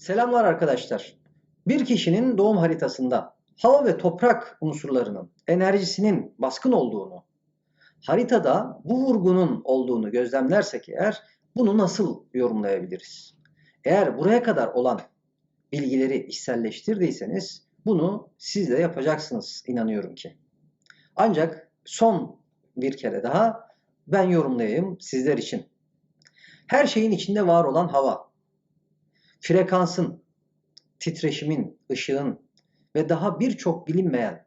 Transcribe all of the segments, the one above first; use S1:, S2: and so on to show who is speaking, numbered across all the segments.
S1: Selamlar arkadaşlar. Bir kişinin doğum haritasında hava ve toprak unsurlarının enerjisinin baskın olduğunu, haritada bu vurgunun olduğunu gözlemlersek eğer bunu nasıl yorumlayabiliriz? Eğer buraya kadar olan bilgileri içselleştirdiyseniz bunu siz de yapacaksınız inanıyorum ki. Ancak son bir kere daha ben yorumlayayım sizler için. Her şeyin içinde var olan hava, frekansın, titreşimin, ışığın ve daha birçok bilinmeyen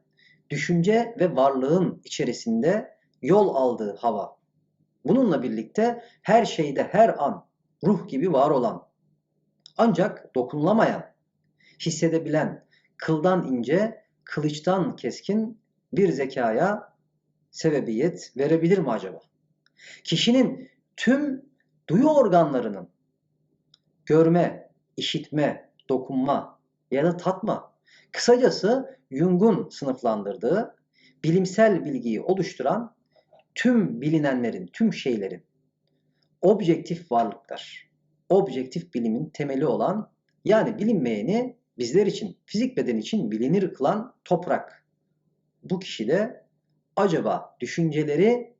S1: düşünce ve varlığın içerisinde yol aldığı hava. Bununla birlikte her şeyde her an ruh gibi var olan ancak dokunulamayan, hissedebilen, kıldan ince, kılıçtan keskin bir zekaya sebebiyet verebilir mi acaba? Kişinin tüm duyu organlarının görme, işitme, dokunma ya da tatma, kısacası Jung'un sınıflandırdığı bilimsel bilgiyi oluşturan tüm bilinenlerin, tüm şeylerin objektif varlıklar, objektif bilimin temeli olan yani bilinmeyeni bizler için, fizik beden için bilinir kılan toprak. Bu kişide acaba düşünceleri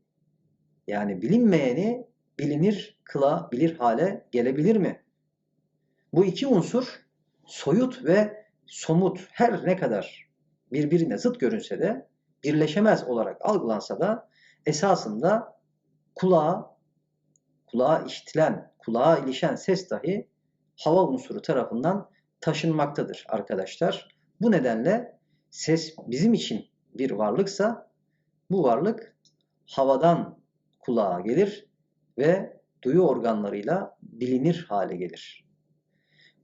S1: yani bilinmeyeni bilinir kılabilir hale gelebilir mi? Bu iki unsur soyut ve somut her ne kadar birbirine zıt görünse de birleşemez olarak algılansa da esasında kulağa kulağa işitilen, kulağa ilişen ses dahi hava unsuru tarafından taşınmaktadır arkadaşlar. Bu nedenle ses bizim için bir varlıksa bu varlık havadan kulağa gelir ve duyu organlarıyla bilinir hale gelir.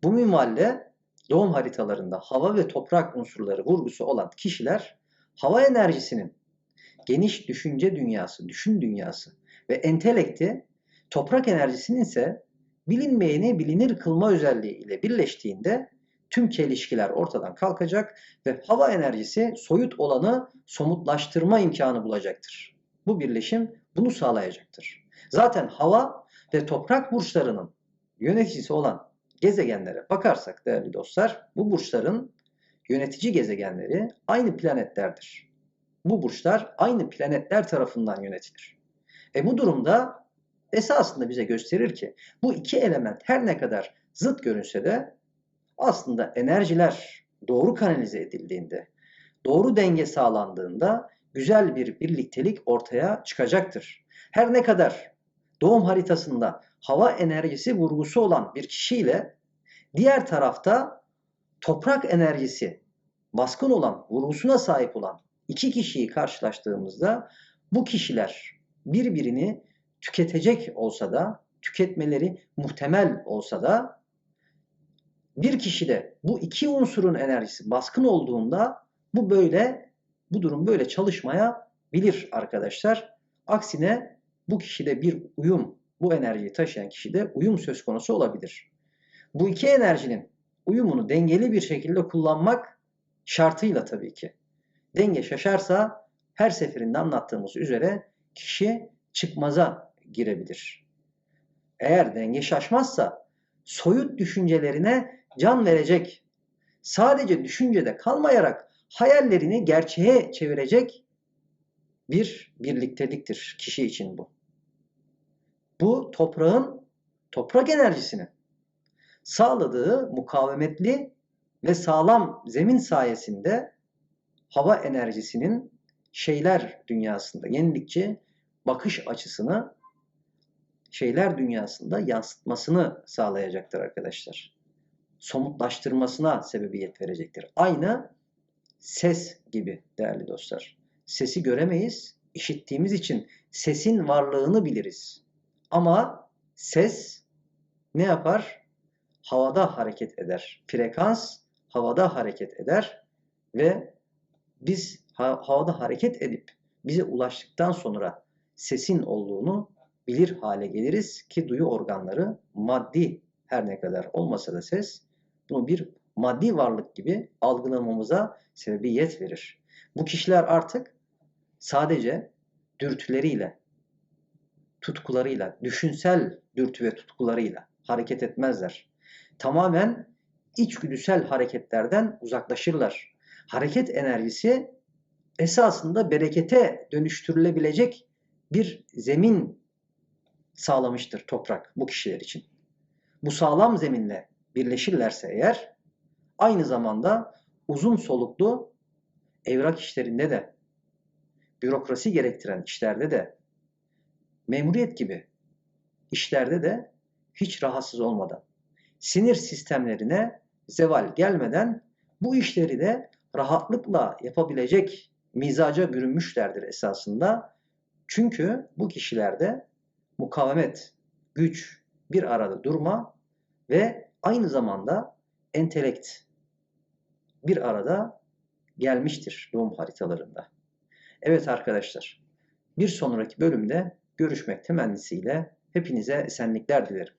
S1: Bu minvalle doğum haritalarında hava ve toprak unsurları vurgusu olan kişiler hava enerjisinin geniş düşünce dünyası, düşün dünyası ve entelekti toprak enerjisinin ise bilinmeyeni bilinir kılma özelliği ile birleştiğinde tüm çelişkiler ortadan kalkacak ve hava enerjisi soyut olanı somutlaştırma imkanı bulacaktır. Bu birleşim bunu sağlayacaktır. Zaten hava ve toprak burçlarının yöneticisi olan gezegenlere bakarsak değerli dostlar, bu burçların yönetici gezegenleri aynı planetlerdir. Bu burçlar aynı planetler tarafından yönetilir. E bu durumda esasında bize gösterir ki bu iki element her ne kadar zıt görünse de aslında enerjiler doğru kanalize edildiğinde, doğru denge sağlandığında güzel bir birliktelik ortaya çıkacaktır. Her ne kadar doğum haritasında hava enerjisi vurgusu olan bir kişiyle diğer tarafta toprak enerjisi baskın olan, vurgusuna sahip olan iki kişiyi karşılaştığımızda bu kişiler birbirini tüketecek olsa da, tüketmeleri muhtemel olsa da bir kişide bu iki unsurun enerjisi baskın olduğunda bu böyle bu durum böyle çalışmaya bilir arkadaşlar. Aksine bu kişide bir uyum, bu enerjiyi taşıyan kişide uyum söz konusu olabilir. Bu iki enerjinin uyumunu dengeli bir şekilde kullanmak şartıyla tabii ki. Denge şaşarsa her seferinde anlattığımız üzere kişi çıkmaza girebilir. Eğer denge şaşmazsa soyut düşüncelerine can verecek, sadece düşüncede kalmayarak hayallerini gerçeğe çevirecek bir birlikteliktir kişi için bu. Toprağın toprak enerjisini sağladığı mukavemetli ve sağlam zemin sayesinde hava enerjisinin şeyler dünyasında yenilikçi bakış açısını şeyler dünyasında yansıtmasını sağlayacaktır arkadaşlar. Somutlaştırmasına sebebiyet verecektir. Aynı ses gibi değerli dostlar. Sesi göremeyiz, işittiğimiz için sesin varlığını biliriz. Ama ses ne yapar? Havada hareket eder. Frekans havada hareket eder ve biz havada hareket edip bize ulaştıktan sonra sesin olduğunu bilir hale geliriz ki duyu organları maddi her ne kadar olmasa da ses bunu bir maddi varlık gibi algılamamıza sebebiyet verir. Bu kişiler artık sadece dürtüleriyle, tutkularıyla, düşünsel dürtü ve tutkularıyla hareket etmezler. Tamamen içgüdüsel hareketlerden uzaklaşırlar. Hareket enerjisi esasında berekete dönüştürülebilecek bir zemin sağlamıştır toprak bu kişiler için. Bu sağlam zeminle birleşirlerse eğer aynı zamanda uzun soluklu evrak işlerinde de bürokrasi gerektiren işlerde de memuriyet gibi işlerde de hiç rahatsız olmadan sinir sistemlerine zeval gelmeden bu işleri de rahatlıkla yapabilecek mizaca bürünmüşlerdir esasında. Çünkü bu kişilerde mukavemet, güç, bir arada durma ve aynı zamanda entelekt bir arada gelmiştir doğum haritalarında. Evet arkadaşlar, bir sonraki bölümde görüşmek temennisiyle hepinize esenlikler dilerim.